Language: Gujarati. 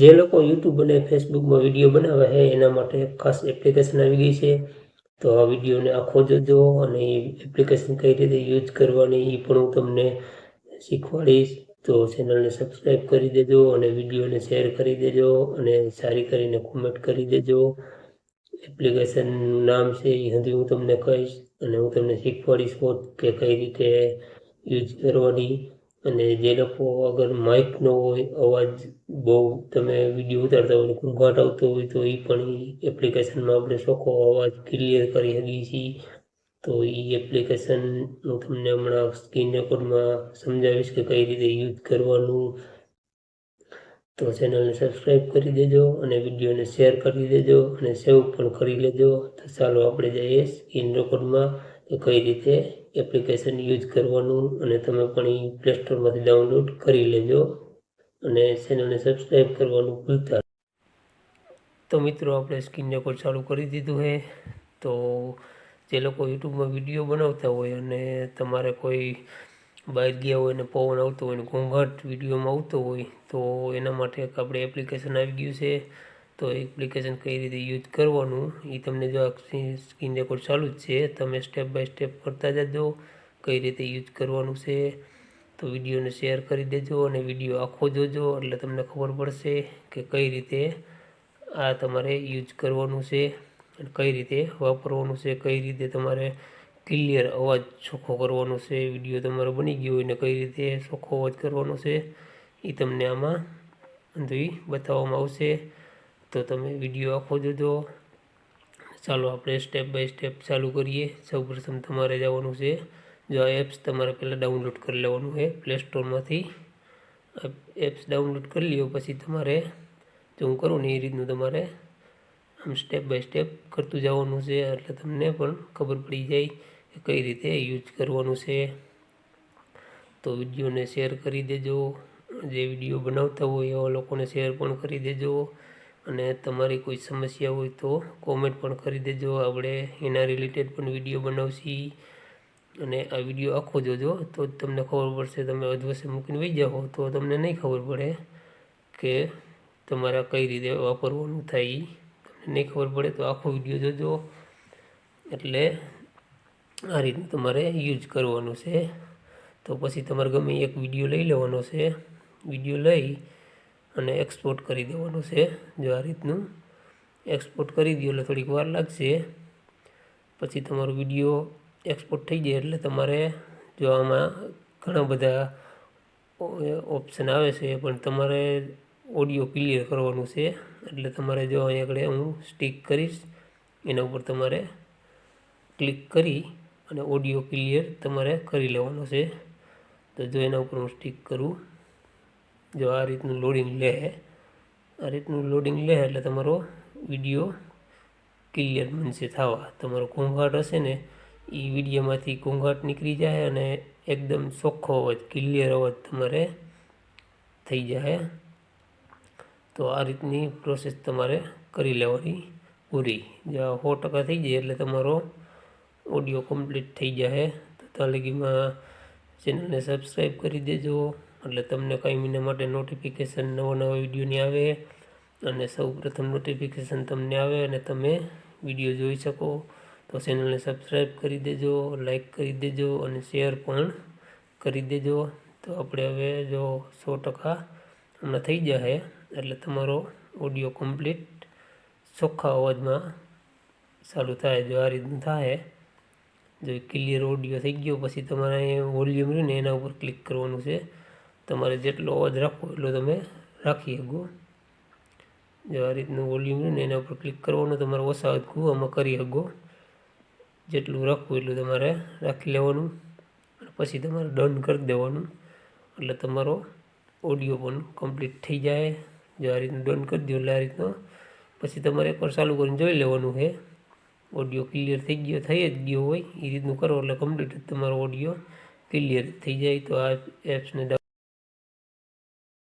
જે લોકો યુટ્યુબ અને ફેસબુકમાં વીડિયો બનાવે છે, એના માટે ખાસ એપ્લિકેશન આવી ગઈ છે. તો આ વિડીયોને આખો જોજો અને એ એપ્લિકેશન કઈ રીતે યુઝ કરવાની એ પણ હું તમને શીખવાડીશ. તો ચેનલને સબસ્ક્રાઈબ કરી દેજો અને વિડીયોને શેર કરી દેજો અને સારી કરીને કોમેન્ટ કરી દેજો. એપ્લિકેશનનું નામ છે એ હજી હું તમને કહીશ અને હું તમને શીખવાડીશ કે કઈ રીતે યુઝ કરવાની. અને જે લોકો અગર માઇક ન હોય, અવાજ બહુ તમે વીડિયો ઉતારતા હોય, ઘૂંઘાટ આવતો હોય, તો એ પણ એપ્લિકેશનમાં આપણે ચોખ્ખો અવાજ ક્લિયર કરી શકીએ છીએ. તો એ એપ્લિકેશન હું તમને હમણાં સ્ક્રીન રેકોર્ડમાં સમજાવીશ કે કઈ રીતે યુઝ કરવાનું તો ચેનલને સબસ્ક્રાઈબ કરી દેજો અને વિડીયોને શેર કરી દેજો અને સેવ પણ કરી લેજો. તો ચાલો આપણે જઈએ સ્ક્રીન રેકોર્ડમાં કે કઈ રીતે એપ્લિકેશન યુઝ કરવાનું અને તમે પણ એ પ્લે સ્ટોરમાંથી ડાઉનલોડ કરી લેજો અને ચેનલને સબસ્ક્રાઈબ કરવાનું ભૂલતા તો મિત્રો આપણે સ્ક્રીન રેકોર્ડ ચાલુ કરી દીધું છે તો જે લોકો યુટ્યુબમાં વીડિયો બનાવતા હોય અને તમારે કોઈ બહાર ગયા હોય ને પવન આવતો હોય ને ઘોંઘાટ વિડીયોમાં આવતો હોય, તો એના માટે એક આપણે એપ્લિકેશન આવી ગયું છે. તો એપ્લિકેશન કઈ રીતે યુઝ કરવાનું એ તમને જો સ્ક્રીન રેકોર્ડ ચાલુ જ છે, તમે સ્ટેપ બાય સ્ટેપ કરતા જજો કઈ રીતે યુઝ કરવાનું છે. તો વિડીયોને શેર કરી દેજો અને વીડિયો આખો જોજો, એટલે તમને ખબર પડશે કે કઈ રીતે આ તમારે યુઝ કરવાનું છે અને કઈ રીતે વાપરવાનું છે, કઈ રીતે તમારે ક્લિયર અવાજ ચોખ્ખો કરવાનો છે, વીડિયો તમારો બની ગયો હોય ને કઈ રીતે ચોખ્ખો અવાજ કરવાનો છે એ તમને આમાં બધું બતાવવામાં આવશે. તો તમે વીડિયો આખો જોજો. ચાલો આપણે સ્ટેપ બાય સ્ટેપ ચાલુ કરીએ. સૌપ્રથમ તમારે જવાનું છે. જો આ એપ્સ તમારે પહેલાં ડાઉનલોડ કરી લેવાનું છે પ્લે સ્ટોરમાંથી એપ્સ ડાઉનલોડ કરી લ્યો, પછી તમારે જો હું કરું ને એ રીતનું તમારે આમ સ્ટેપ બાય સ્ટેપ કરતું જવાનું છે, એટલે તમને પણ ખબર પડી જાય. કઈ રીતે યુઝ કરવાનું છે? તો વિડીયોને શેર કરી દેજો. જે વીડિયો બનાવતા હોય એવા લોકોને શેર પણ કરી દેજો. અને તમારી કોઈ સમસ્યા હોય તો કોમેન્ટ પણ કરી દેજો. આપણે એના રિલેટેડ પણ વીડિયો બનાવશી. અને આ વીડિયો આખો જોજો. તો જ તમને ખબર પડશે તમે અધવસે મૂકીને વહી જાઓ. તો તમને નહીં ખબર પડે કે તમારા કઈ રીતે વાપરવાનું થાય. તમને નહીં ખબર પડે તો આખો વીડિયો જોજો. એટલે આ રીતનું તમારે યુઝ કરવાનું છે. તો પછી તમારે ગમે એક વીડિયો લઈ લેવાનો છે. વીડિયો લઈ અને એક્સપોર્ટ કરી દેવાનો છે. જો આ રીતનું એક્સપોર્ટ કરી દો એટલે થોડીક વાર લાગશે. પછી તમારો વીડિયો એક્સપોર્ટ થઈ જાય એટલે તમારે જો આમાં ઘણા બધા ઓપ્શન આવે છે, પણ તમારે ઓડિયો ક્લિયર કરવાનું છે. એટલે તમારે જો અહીંયા આગળ હું સ્ટીક કરીશ, એના ઉપર તમારે ક્લિક કરી અને ઓડિયો ક્લિયર તમારે કરી લેવાનો છે. તો જો એના ઉપર હું સ્ટીક કરું, જો આ રીતનું લોડિંગ લે, આ રીતનું લોડિંગ લે એટલે તમારો વીડિયો ક્લિયર બનશે, થવા. તમારો ઘોંઘાટ હશે ને એ વિડીયોમાંથી ઘોંઘાટ નીકળી જાય અને એકદમ ચોખ્ખો અવાજ ક્લિયર અવાજ તમારે થઈ જાય. તો આ રીતની પ્રોસેસ તમારે કરી લેવાની પૂરી. જો સો ટકા થઈ જાય એટલે તમારો ઓડિયો કમ્પ્લીટ થઈ જાય તો તાલગીમાં ચેનલને સબસ્ક્રાઈબ કરી દેજો. એટલે તમને કાંઈ મહિના માટે નોટિફિકેશન નવા નવા વિડીયોની આવે. અને સૌ પ્રથમ નોટિફિકેશન તમને આવે અને તમે વીડિયો જોઈ શકો. તો ચેનલને સબસ્ક્રાઈબ કરી દેજો લાઈક કરી દેજો અને શેર પણ કરી દેજો. તો આપણે હવે જો સો ટકા હમણાં થઈ જશે. એટલે તમારો ઓડિયો કમ્પ્લીટ ચોખ્ખા અવાજમાં ચાલુ થાય. જો આ રીતનું થાય જો ક્લિયર ઓડિયો થઈ ગયો, પછી તમારે વોલ્યુમ રહ્યું ને એના ઉપર ક્લિક કરવાનું છે. તમારે જેટલો અવાજ રાખવો એટલો તમે રાખી શકો. જો આ રીતનું વોલ્યુમ રહ્યું ને એના ઉપર ક્લિક કરવાનું, તમારે ઓછા અવાજ આમાં કરી શકો. જેટલું રાખવું એટલું તમારે રાખી લેવાનું. પછી તમારે ડન કરી દેવાનું. એટલે તમારો ઓડિયો પણ કમ્પ્લીટ થઈ જાય. જો આ રીતનું ડન કરી દો એટલે આ રીતનો. પછી તમારે એકવાર ચાલુ કરીને જોઈ લેવાનું છે. ઓડિયો ક્લિયર થઈ ગયો, થઈ જ ગયો હોય, એ રીતનું કરો એટલે કમ્પ્લીટ તમારો ઓડિયો ક્લિયર થઈ જાય. તો આ એપ્સને